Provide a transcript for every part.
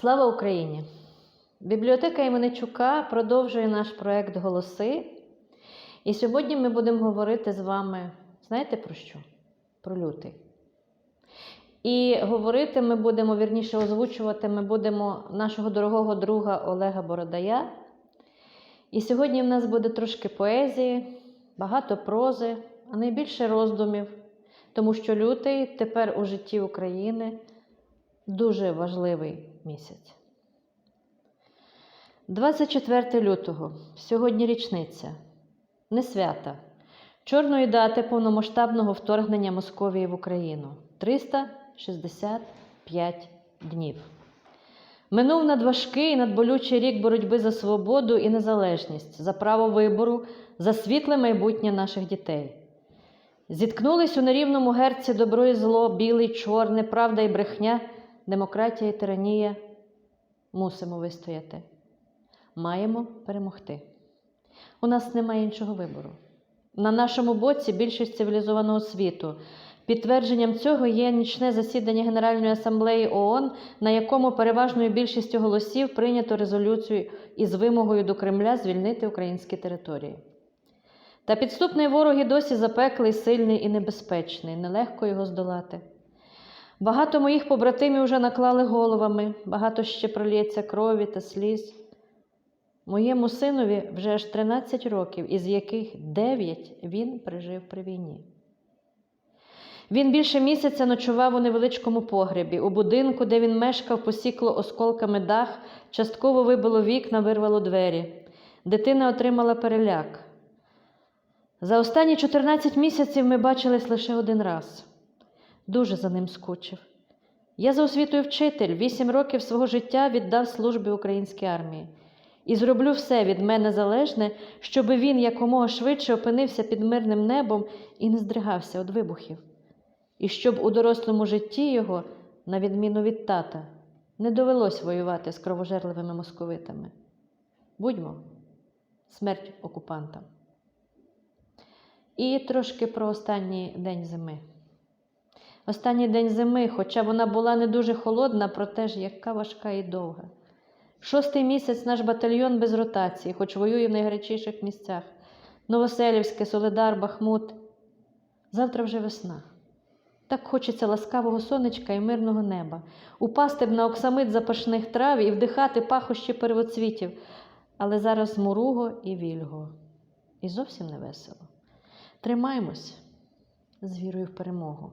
Слава Україні! Бібліотека Іменичука продовжує наш проект Голоси. І сьогодні ми будемо говорити з вами, знаєте про що? Про лютий. І говорити ми будемо, вірніше озвучувати ми будемо нашого дорогого друга Олега Бородая. І сьогодні в нас буде трошки поезії, багато прози, а найбільше роздумів, тому що лютий тепер у житті України дуже важливий місяць. 24 лютого. Сьогодні річниця. Не свята. Чорної дати повномасштабного вторгнення Московії в Україну 365 днів. Минув надважкий і надболючий рік боротьби за свободу і незалежність, за право вибору, за світле майбутнє наших дітей. Зіткнулись у нерівному герці добро і зло, біле й чорне, правда і брехня, демократія і тиранія. Мусимо вистояти. Маємо перемогти. У нас немає іншого вибору. На нашому боці більшість цивілізованого світу. Підтвердженням цього є нічне засідання Генеральної асамблеї ООН, на якому переважною більшістю голосів прийнято резолюцію із вимогою до Кремля звільнити українські території. Та підступний ворог і досі запеклий, сильний і небезпечний, нелегко його здолати. Багато моїх побратимів вже наклали головами, багато ще пролється крові та сліз. Моєму синові вже аж 13 років, із яких 9 він прижив при війні. Він більше місяця ночував у невеличкому погребі, у будинку, де він мешкав, посікло осколками дах, частково вибило вікна, вирвало двері. Дитина отримала переляк. За останні 14 місяців ми бачились лише один раз. Дуже за ним скучив. Я за освітою вчитель, 8 років свого життя віддав службі українській армії. І зроблю все від мене залежне, щоб він якомога швидше опинився під мирним небом і не здригався від вибухів. І щоб у дорослому житті його, на відміну від тата, не довелось воювати з кровожерливими московитами. Будьмо, смерть окупантам. І трошки про останній день зими. Останній день зими, хоча вона була не дуже холодна, проте ж яка важка і довга. Шостий місяць наш батальйон без ротації, хоч воює в найгарячіших місцях. Новоселівське, Соледар, Бахмут. Завтра вже весна. Так хочеться ласкавого сонечка і мирного неба, упасти б на оксамит запашних трав і вдихати пахощі первоцвітів, але зараз муруго і вільго. І зовсім не весело. Тримаймось з вірою в перемогу.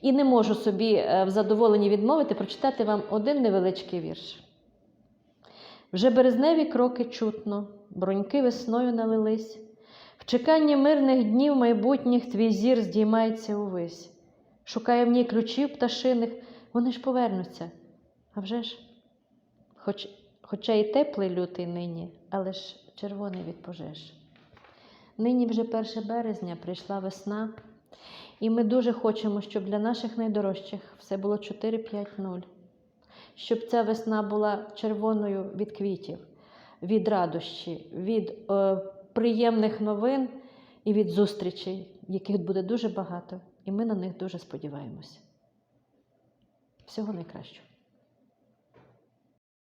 І не можу собі е, в задоволенні відмовити прочитати вам один невеличкий вірш. Вже березневі кроки чутно, броньки весною налились. В чеканні мирних днів майбутніх твій зір здіймається увесь. Шукає в ній ключів пташиних, вони ж повернуться. А вже ж, хоч, хоча і теплий лютий нині, але ж червоний від пожеж. Нині вже 1 березня прийшла весна, і ми дуже хочемо, щоб для наших найдорожчих все було 4-5-0 щоб ця весна була червоною від квітів, від радощі, від е, приємних новин і від зустрічей, яких буде дуже багато, і ми на них дуже сподіваємося. Всього найкращого.